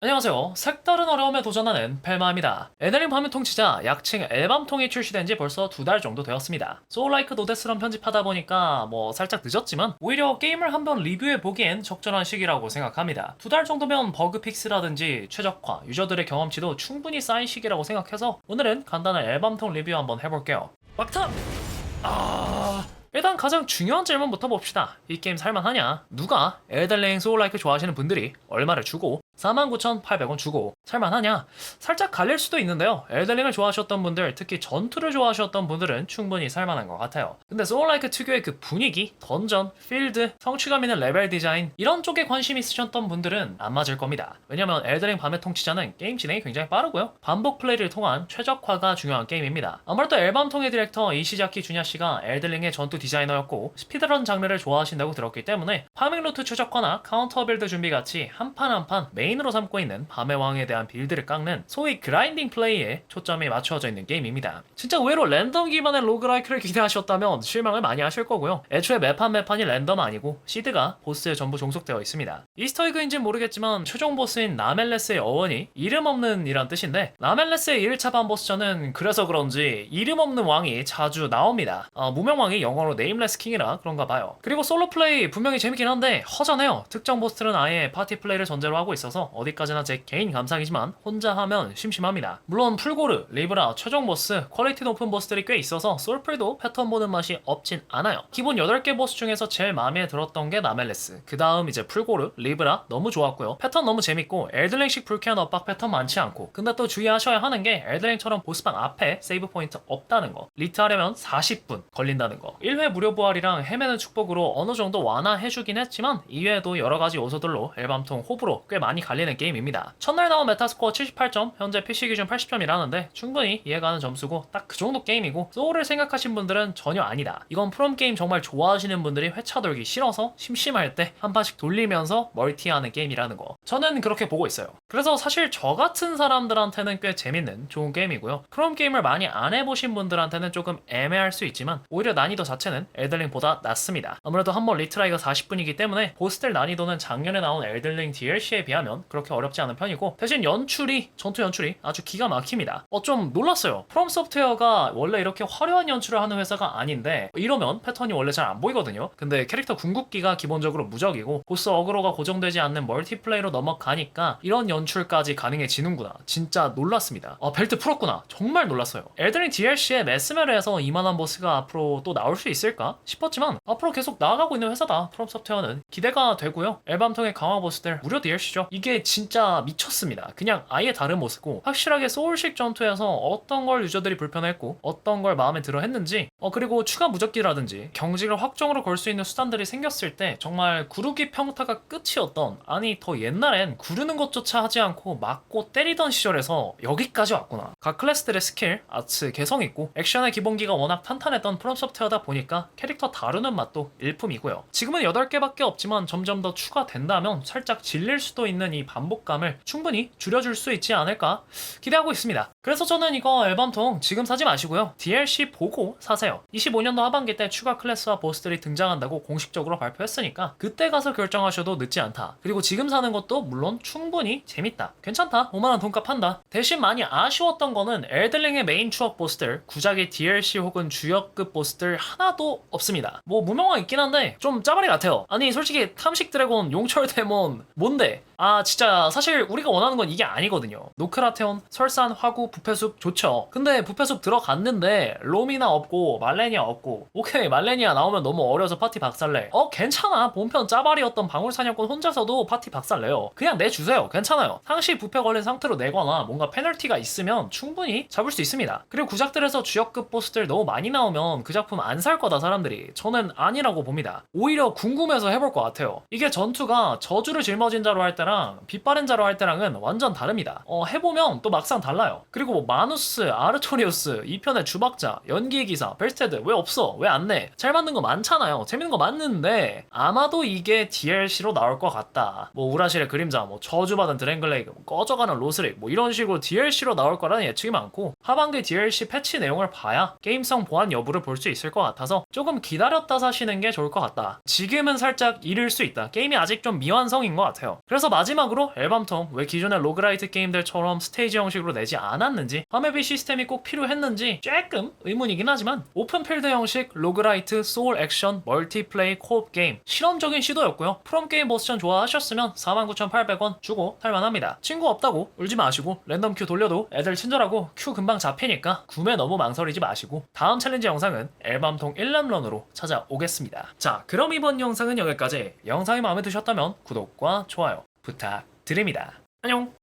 안녕하세요. 색다른 어려움에 도전하는 펠마입니다. 에델링 밤의 통치자 약칭 앨범통이 출시된 지 벌써 두 달 정도 되었습니다. 소울라이크 노데스런 편집하다 보니까 뭐 살짝 늦었지만 오히려 게임을 한번 리뷰해 보기엔 적절한 시기라고 생각합니다. 두 달 정도면 버그 픽스라든지 최적화, 유저들의 경험치도 충분히 쌓인 시기라고 생각해서 오늘은 간단한 앨범통 리뷰 한번 해볼게요. 막타! 아... 일단 가장 중요한 질문부터 봅시다. 이 게임 살만하냐? 누가 엘델링 소울라이크 좋아하시는 분들이 얼마를 주고 49,800원 주고 살만하냐? 살짝 갈릴 수도 있는데요. 엘델링을 좋아하셨던 분들, 특히 전투를 좋아하셨던 분들은 충분히 살만한 것 같아요. 근데 소울라이크 특유의 그 분위기, 던전, 필드, 성취감 있는 레벨 디자인 이런 쪽에 관심 있으셨던 분들은 안 맞을 겁니다. 왜냐면 엘델링 밤의 통치자는 게임 진행이 굉장히 빠르고요. 반복 플레이를 통한 최적화가 중요한 게임입니다. 아무래도 앨범통의 디렉터 이시자키 주냐 씨가 엘델링의 전투 디자이너였고 스피드런 장르를 좋아하신다고 들었기 때문에 파밍 루트 최적화나 카운터 빌드 준비 같이 한 판 한판 메인 으로 삼고 있는 밤의 왕에 대한 빌드를 깎는 소위 그라인딩 플레이에 초점이 맞춰져 있는 게임입니다. 진짜 의외로 랜덤 기반의 로그라이크를 기대하셨다면 실망을 많이 하실 거고요. 애초에 매판 매판이 랜덤 아니고 시드가 보스에 전부 종속되어 있습니다. 이스터에그인지는 모르겠지만 최종 보스인 나멜레스의 어원이 이름 없는 이란 뜻인데 나멜레스의 1차 반보스전은 그래서 그런지 이름 없는 왕이 자주 나옵니다. 어, 무명왕이 영어로 네임레스 킹이라 그런가 봐요. 그리고 솔로 플레이 분명히 재밌긴 한데 허전해요. 특정 보스들은 아예 파티 플레이를 전제로 하고 있어서 어디까지나 제 개인 감상이지만 혼자 하면 심심합니다. 물론 풀고르, 리브라, 최종 보스, 퀄리티 높은 보스들이 꽤 있어서 솔플도 패턴 보는 맛이 없진 않아요. 기본 8개 보스 중에서 제일 마음에 들었던 게 나멜레스. 그 다음 이제 풀고르, 리브라 너무 좋았고요. 패턴 너무 재밌고 엘들링식 불쾌한 엇박 패턴 많지 않고 근데 또 주의하셔야 하는 게 엘들링처럼 보스방 앞에 세이브 포인트 없다는 거. 리트 하려면 40분 걸린다는 거. 1회 무료 부활이랑 헤매는 축복으로 어느 정도 완화해주긴 했지만 이외에도 여러 가지 요소들로 앨범통 호불호 꽤 많이 갈리는 게임입니다. 첫날 나온 메타스코어 78점, 현재 PC 기준 80점이라는데 충분히 이해가는 점수고 딱 그 정도 게임이고 소울을 생각하신 분들은 전혀 아니다. 이건 프롬 게임 정말 좋아하시는 분들이 회차 돌기 싫어서 심심할 때 한 판씩 돌리면서 멀티하는 게임이라는 거. 저는 그렇게 보고 있어요. 그래서 사실 저 같은 사람들한테는 꽤 재밌는 좋은 게임이고요. 프롬 게임을 많이 안 해보신 분들한테는 조금 애매할 수 있지만 오히려 난이도 자체는 엘들링보다 낮습니다. 아무래도 한 번 리트라이가 40분이기 때문에 보스들 난이도는 작년에 나온 엘들링 DLC에 비하면 그렇게 어렵지 않은 편이고 대신 연출이 전투 연출이 아주 기가 막힙니다. 어 좀 놀랐어요. 프롬 소프트웨어가 원래 이렇게 화려한 연출을 하는 회사가 아닌데 이러면 패턴이 원래 잘 안 보이거든요. 근데 캐릭터 궁극기가 기본적으로 무적이고 보스 어그로가 고정되지 않는 멀티플레이로 넘어가니까 이런 연 출까지 가능해지는구나. 진짜 놀랐습니다. 아 벨트 풀었구나. 정말 놀랐어요. 엘드링 DLC에 메스메르에서 이만한 보스가 앞으로 또 나올 수 있을까 싶었지만 앞으로 계속 나아가고 있는 회사다. 프롬 소프트웨어는 기대가 되고요. 앨범통의 강화 보스들 무료 DLC죠. 이게 진짜 미쳤습니다. 그냥 아예 다른 모습고 확실하게 소울식 전투에서 어떤 걸 유저들이 불편했고 어떤 걸 마음에 들어 했는지 어 그리고 추가 무적기라든지 경직을 확정으로 걸 수 있는 수단들이 생겼을 때 정말 구르기 평타가 끝이었던 아니 더 옛날엔 구르는 것조차 하지 않고 맞고 때리던 시절에서 여기까지 왔구나. 각 클래스들의 스킬, 아츠, 개성 있고 액션의 기본기가 워낙 탄탄했던 프롬 소프트웨어다 보니까 캐릭터 다루는 맛도 일품이고요. 지금은 8개밖에 없지만 점점 더 추가된다면 살짝 질릴 수도 있는 이 반복감을 충분히 줄여줄 수 있지 않을까 기대하고 있습니다. 그래서 저는 이거 앨범통 지금 사지 마시고요. DLC 보고 사세요. 25년도 하반기 때 추가 클래스와 보스들이 등장한다고 공식적으로 발표했으니까 그때 가서 결정하셔도 늦지 않다. 그리고 지금 사는 것도 물론 충분히 재밌다. 괜찮다. 5만원 돈값 한다. 대신 많이 아쉬웠던 거는 엘들링의 메인 추억 보스들 구작의 DLC 혹은 주역급 보스들 하나도 없습니다. 뭐 무명화 있긴 한데 좀 짜바리 같아요. 아니 솔직히 탐식 드래곤 용철 데몬 뭔데 아 진짜 사실 우리가 원하는 건 이게 아니거든요. 노크라테온 설산 화구 부패숲 좋죠. 근데 부패숲 들어갔는데 롬이나 없고 말레니아 없고. 오케이 말레니아 나오면 너무 어려서 파티 박살내. 어 괜찮아. 본편 짜발이었던 방울사냥꾼 혼자서도 파티 박살내요. 그냥 내주세요. 괜찮아요. 상시 부패 걸린 상태로 내거나 뭔가 페널티가 있으면 충분히 잡을 수 있습니다. 그리고 구작들에서 주역급 보스들 너무 많이 나오면 그 작품 안 살 거다 사람들이. 저는 아니라고 봅니다. 오히려 궁금해서 해볼 것 같아요. 이게 전투가 저주를 짊어진 자로 할 때랑 빛바랜 자로 할 때랑은 완전 다릅니다 어 해보면 또 막상 달라요 그리고 뭐 마누스, 아르토리우스, 2편의 주박자, 연기의 기사, 벨스테드 왜 없어? 왜 안 내? 잘 만든 거 많잖아요. 재밌는 거 맞는데 아마도 이게 DLC로 나올 것 같다. 뭐 우라실의 그림자, 뭐 저주받은 드랭글레이그, 뭐 꺼져가는 로스릭 뭐 이런 식으로 DLC로 나올 거라는 예측이 많고 하반기 DLC 패치 내용을 봐야 게임성 보완 여부를 볼 수 있을 것 같아서 조금 기다렸다 사시는 게 좋을 것 같다. 지금은 살짝 이를 수 있다. 게임이 아직 좀 미완성인 것 같아요. 그래서 마지막으로 앨범통 왜 기존의 로그라이트 게임들처럼 스테이지 형식으로 내지 않았는지 화맵의 시스템이 꼭 필요했는지 조금 의문이긴 하지만 오픈필드 형식 로그라이트 소울 액션 멀티플레이 코업 게임 실험적인 시도였고요. 프롬게임 버스전 좋아하셨으면 49,800원 주고 살만합니다. 친구 없다고 울지 마시고 랜덤 큐 돌려도 애들 친절하고 큐 금방 잡히니까 구매 너무 망설이지 마시고 다음 챌린지 영상은 앨범통 1람런으로 찾아오겠습니다. 자 그럼 이번 영상은 여기까지. 영상이 마음에 드셨다면 구독과 좋아요 부탁드립니다. 안녕!